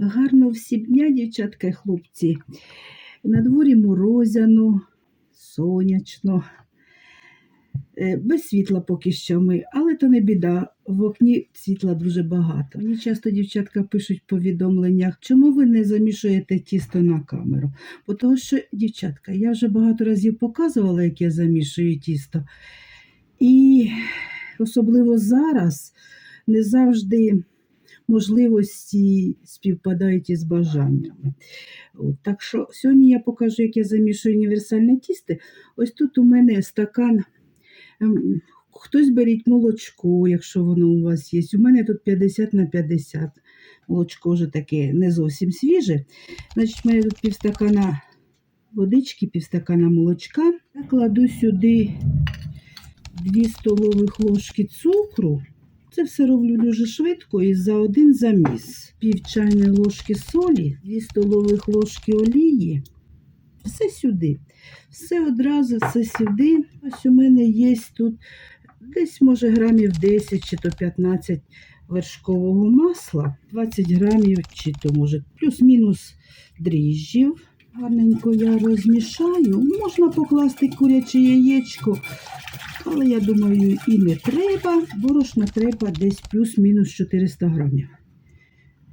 Гарно всі дня, дівчатка і хлопці. На дворі морозяно, сонячно. Е, Без світла поки що ми, але то не біда. В окні світла дуже багато. Мені часто дівчатка пишуть в повідомленнях, чому ви не замішуєте тісто на камеру. Бо того, що, дівчатка, я вже багато разів показувала, як я замішую тісто. І особливо зараз не завжди можливості співпадають із бажаннями. От, так що сьогодні я покажу, як я замішую універсальне тісто. Ось тут у мене стакан. ем, Хтось беріть молочко, якщо воно у вас є. У мене тут 50 на 50. Молочко вже таке не зовсім свіже. Значить, у мене тут півстакана водички, півстакана молочка. Я кладу сюди 2 столових ложки цукру. Це все роблю дуже швидко і за один заміс. Пів чайної ложки солі, 2 столових ложки олії. Все сюди. Все одразу, все сюди. Ось у мене є тут десь, може, грамів 10 чи то 15 вершкового масла, 20 грамів, чи то, може, плюс-мінус дріжджів. Гарненько я розмішаю. Можна покласти куряче яєчко, але я думаю, і не треба. Борошна треба десь плюс-мінус 400 грамів.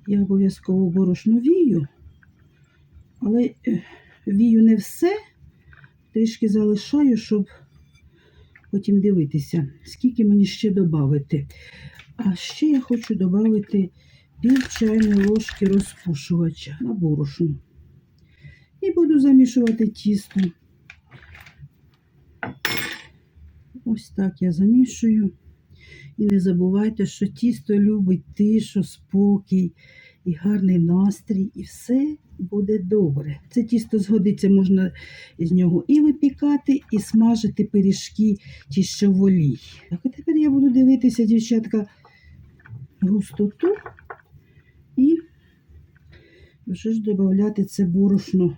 Я обов'язково борошно вію, але е, вію не все, трішки залишаю, щоб потім дивитися, скільки мені ще додати. А ще я хочу додати пів чайної ложки розпушувача на борошно. І буду замішувати тісто. Ось так я замішую. І не забувайте, що тісто любить тишу, спокій і гарний настрій, і все буде добре. Це тісто згодиться, можна з нього і випікати, і смажити пиріжки ті, що в. Так, а тепер я буду дивитися, дівчатка, густоту і вже ж додати це борошно.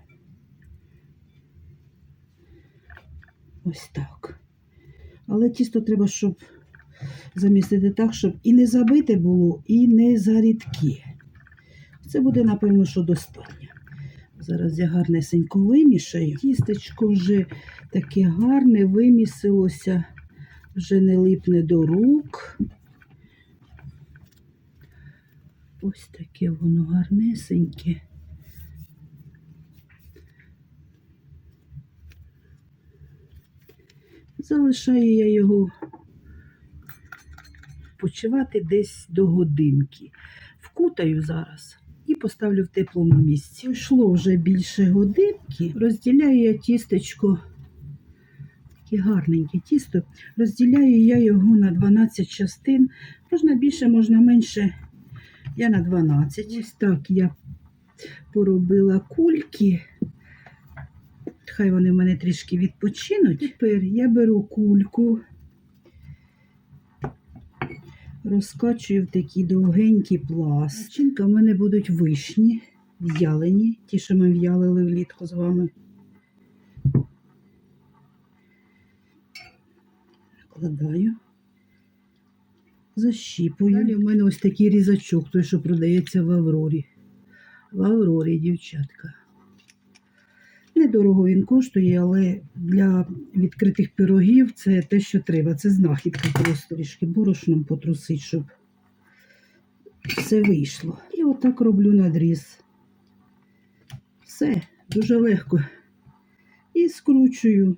Ось так. Але тісто треба, щоб замістити так, щоб і не забите було, і не зарідке. Це буде, напевно, що достатньо. Зараз я гарнесенько вимішаю. Тістечко вже таке гарне, вимісилося, вже не липне до рук. Ось таке воно гарнесеньке. Залишаю я його почивати десь до годинки. Вкутаю зараз і поставлю в теплому місці. Йшло вже більше годинки. Розділяю я тістечко, таке гарненьке тісто. Розділяю я його на 12 частин. Можна більше, можна менше. Я на 12. Ось так я поробила кульки. Хай вони в мене трішки відпочинуть. Тепер я беру кульку, розкачую в такі довгенькі пласт. Начинка в мене будуть вишні, в'ялені, ті, що ми в'ялили влітку з вами. Накладаю, защіпую. Далі в мене ось такий різачок, той, що продається в Аврорі. В Аврорі, дівчатка. Недорого він коштує, але для відкритих пирогів це те, що треба. Це знахідка просто трішки борошном потрусить, щоб все вийшло. І отак роблю надріз. Все, дуже легко. І скручую.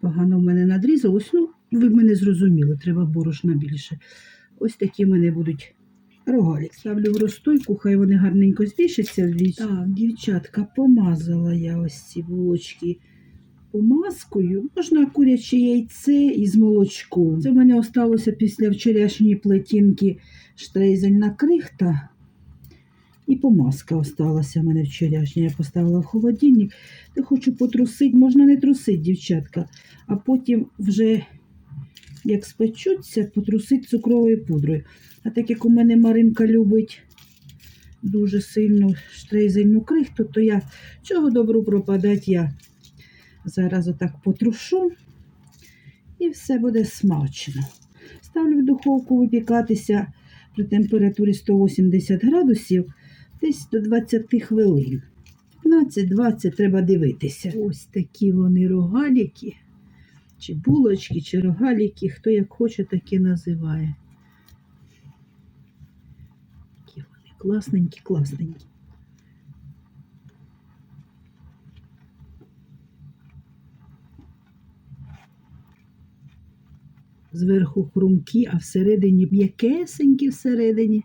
Погано в мене надрізалось. Ну, ви мене зрозуміли, треба борошна більше. Ось такі в мене будуть рогалі. Ставлю в розстойку, хай вони гарненько збільшаться вдвічі. Так, дівчатка, помазала я ось ці булочки помазкою. Можна куряче яйце із молочком. Це в мене осталося після вчорашньої плетінки штрейзельна крихта. І помазка осталася в мене вчорашня. Я поставила в холодильник. Та хочу потрусити, можна не трусити, дівчатка, а потім вже як спечуться, потрусить цукровою пудрою. А так як у мене Маринка любить дуже сильно штрейзельну крихту, то я чого добру пропадать, я зараз отак потрушу І все буде смачно. Ставлю в духовку випікатися при температурі 180 градусів десь до 20 хвилин. 15-20 треба дивитися. Ось такі вони рогаліки, чи булочки, чи рогаліки, хто як хоче, так і називає. Такі вони класненькі, класненькі. Зверху хрумкі, а всередині м'якесенькі всередині.